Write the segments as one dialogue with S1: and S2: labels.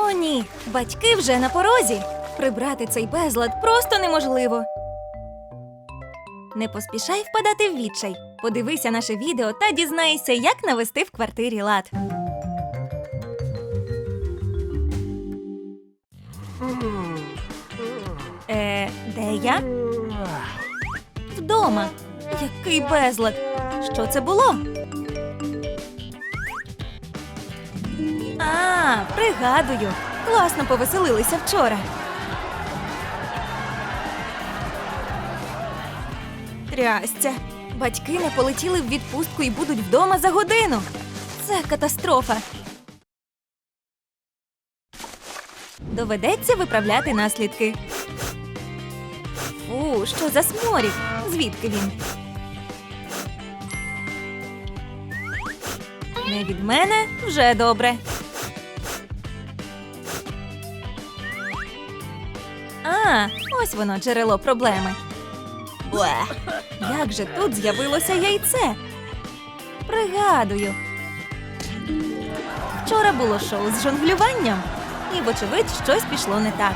S1: О, ні, батьки вже на порозі. Прибрати цей безлад просто неможливо. Не поспішай впадати в відчай. Подивися наше відео та дізнайся, як навести в квартирі лад. Е, де я? Вдома. Який безлад. Що це було? А, пригадую. Класно повеселилися вчора. Трястя. Батьки не полетіли в відпустку і будуть вдома за годину. Це катастрофа. Доведеться виправляти наслідки. Фу, що за сморід? Звідки він? Не від мене вже добре. А, ось воно джерело проблеми. Бле. Як же тут з'явилося яйце? Пригадую. Вчора було шоу з жонглюванням, і, вочевидь, щось пішло не так.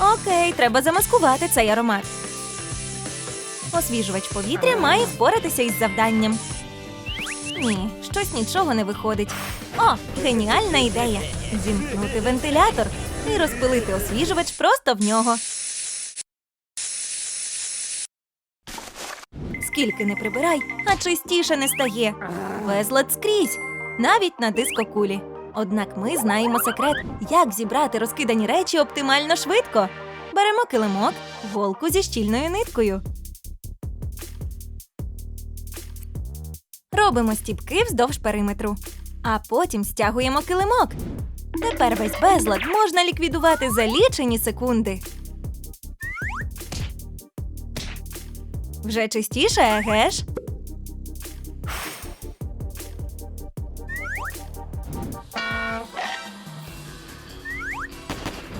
S1: Окей, треба замаскувати цей аромат. Освіжувач повітря має впоратися із завданням. Ні, щось нічого не виходить. О, геніальна ідея! Зімкнути вентилятор і розпилити освіжувач просто в нього. Скільки не прибирай, а чистіше не стає. Безлад скрізь, навіть на дискокулі. Однак ми знаємо секрет, як зібрати розкидані речі оптимально швидко. Беремо килимок, голку зі щільною ниткою. Робимо стіпки вздовж периметру, а потім стягуємо килимок. Тепер весь безлад можна ліквідувати за лічені секунди. Вже чистіше, еге ж?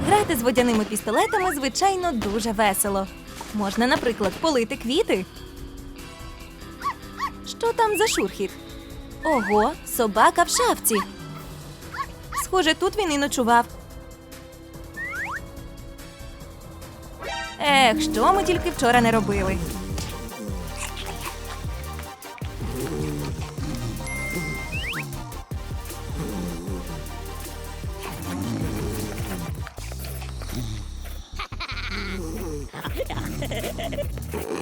S1: Грати з водяними пістолетами, звичайно, дуже весело. Можна, наприклад, полити квіти. Що там за шурхіт? Ого, собака в шафці. Схоже, тут він і ночував. Ех, що ми тільки вчора не робили.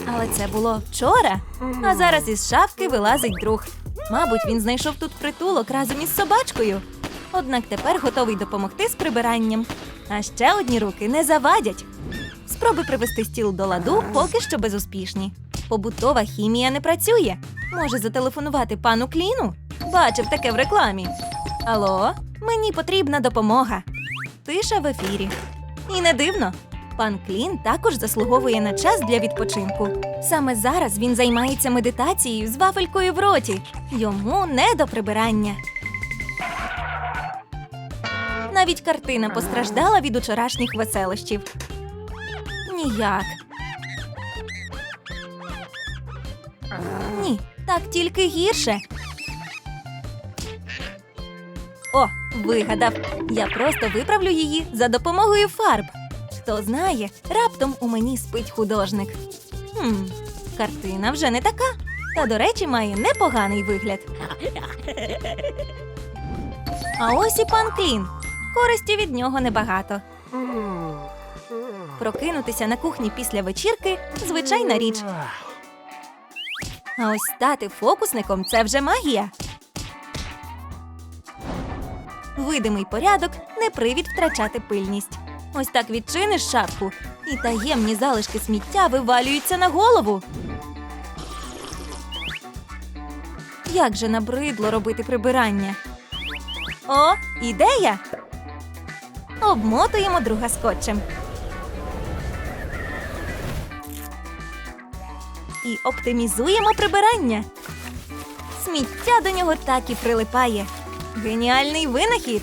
S1: Але це було вчора. А зараз із шафки вилазить друг. Мабуть, він знайшов тут притулок разом із собачкою. Однак тепер готовий допомогти з прибиранням. А ще одні руки не завадять. Спроби привести стіл до ладу поки що безуспішні. Побутова хімія не працює. Може зателефонувати пану Кліну? Бачив таке в рекламі. Алло, мені потрібна допомога. Тиша в ефірі. І не дивно. Пан Клін також заслуговує на час для відпочинку. Саме зараз він займається медитацією з вафелькою в роті. Йому не до прибирання. Навіть картина постраждала від учорашніх веселощів. Ніяк. Ні, так тільки гірше. О, вигадав. Я просто виправлю її за допомогою фарб. Хто знає, раптом у мені спить художник. Хм, картина вже не така. Та, до речі, має непоганий вигляд. А ось і пан Клін. Користі від нього небагато. Прокинутися на кухні після вечірки звичайна річ. А ось стати фокусником це вже магія. Видимий порядок не привід втрачати пильність. Ось так відчиниш шапку, і таємні залишки сміття вивалюються на голову. Як же набридло робити прибирання? О, ідея! Обмотуємо друга скотчем. І оптимізуємо прибирання. Сміття до нього так і прилипає. Геніальний винахід.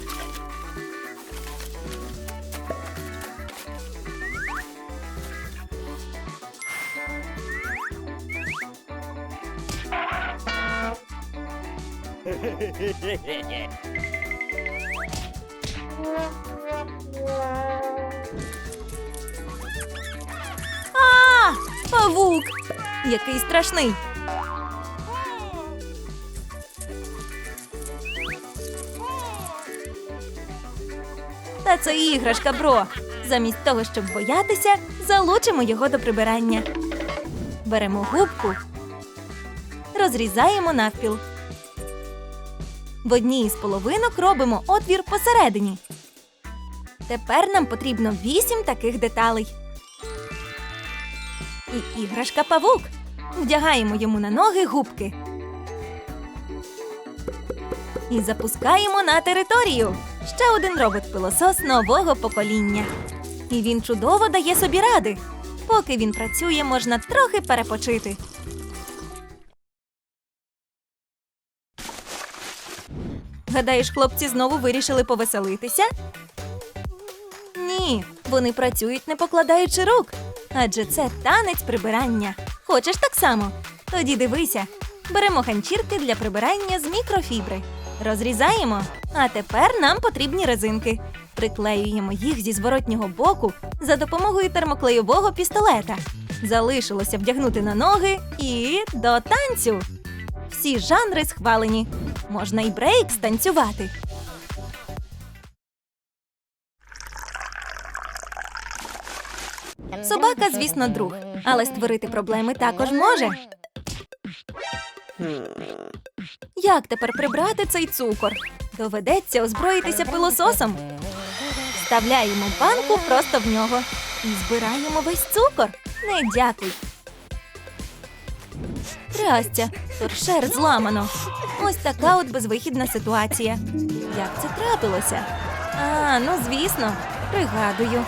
S1: А, павук! Який страшний. Та це іграшка, бро. Замість того, щоб боятися, залучимо його до прибирання. Беремо губку, розрізаємо навпіл. В одній із половинок робимо отвір посередині. Тепер нам потрібно вісім таких деталей. І іграшка павук. Вдягаємо йому на ноги губки. І запускаємо на територію. Ще один робот-пилосос нового покоління. І він чудово дає собі ради. Поки він працює, можна трохи перепочити. Гадаєш, хлопці знову вирішили повеселитися? Ні, вони працюють не покладаючи рук. Адже це танець прибирання. Хочеш так само? Тоді дивися. Беремо ганчірки для прибирання з мікрофібри. Розрізаємо. А тепер нам потрібні резинки. Приклеюємо їх зі зворотнього боку за допомогою термоклейового пістолета. Залишилося вдягнути на ноги і до танцю. Всі жанри схвалені. Можна і брейк станцювати. Собака, звісно, друг, але створити проблеми також може. Як тепер прибрати цей цукор? Доведеться озброїтися пилососом. Вставляємо банку просто в нього і збираємо весь цукор. Не дякуй. Трястя, торшер зламано. Ось така от безвихідна ситуація. Як це трапилося? А, ну звісно, пригадую.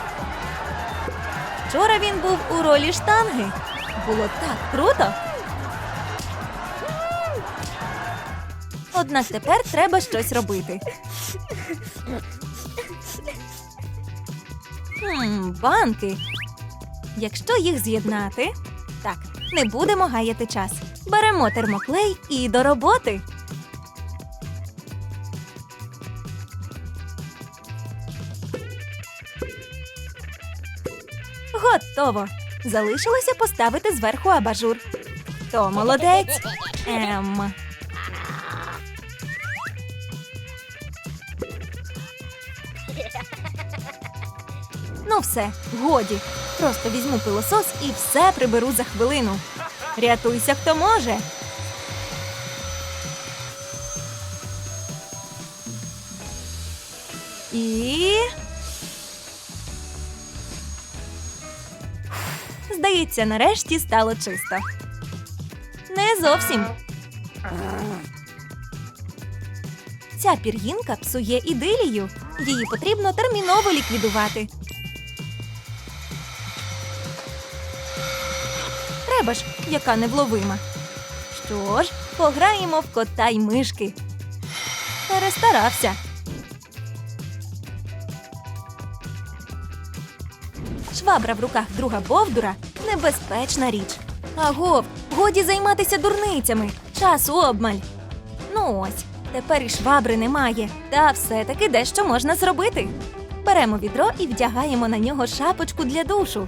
S1: Вчора він був у ролі штанги. Було так круто. Однак тепер треба щось робити. Хм, банки. Якщо їх з'єднати, так, не будемо гаяти час. Беремо термоклей і до роботи. Готово. Залишилося поставити зверху абажур. То молодець. Ем. Ну все, годі. Просто візьму пилосос і все приберу за хвилину. Рятуйся, хто може. І. Здається, нарешті стало чисто. Не зовсім. Ця пір'їнка псує ідилію. Її потрібно терміново ліквідувати. Треба ж, яка невловима. Що ж, пограємо в кота й мишки. Перестарався. Швабра в руках друга Бовдура небезпечна річ. Агов, годі займатися дурницями. Часу обмаль. Ну ось, тепер і швабри немає. Та все-таки дещо можна зробити. Беремо відро і вдягаємо на нього шапочку для душу.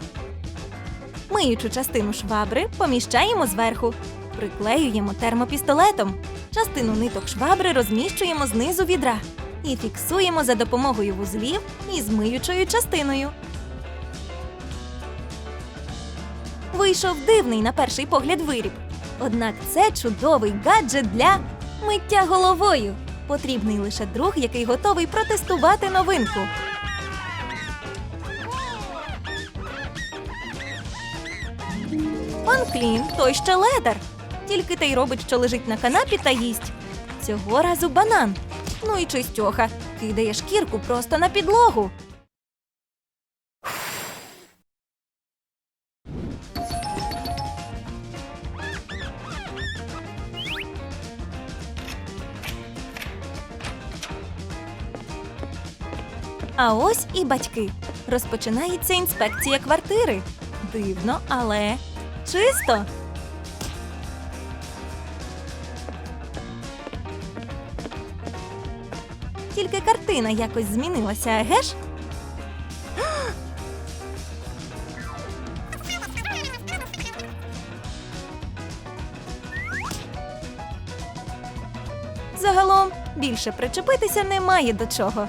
S1: Миючу частину швабри поміщаємо зверху, приклеюємо термопістолетом. Частину ниток швабри розміщуємо знизу відра і фіксуємо за допомогою вузлів із миючою частиною. Вийшов дивний на перший погляд виріб. Однак це чудовий гаджет для миття головою. Потрібний лише друг, який готовий протестувати новинку. Пан Клін той ще ледар. Тільки те й робить, що лежить на канапі та їсть. Цього разу банан. Ну і чистьоха кидає шкірку просто на підлогу. А ось і батьки. Розпочинається інспекція квартири. Дивно, але чисто. Тільки картина якось змінилася, еге ж? Загалом більше причепитися немає до чого.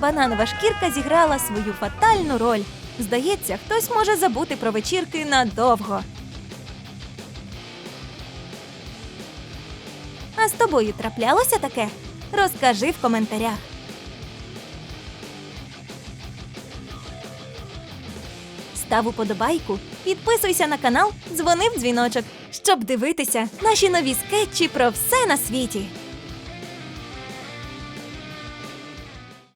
S1: Бананова шкірка зіграла свою фатальну роль. Здається, хтось може забути про вечірки надовго. А з тобою траплялося таке? Розкажи в коментарях. Став уподобайку, підписуйся на канал, дзвони в дзвіночок, щоб дивитися наші нові скетчі про все на світі.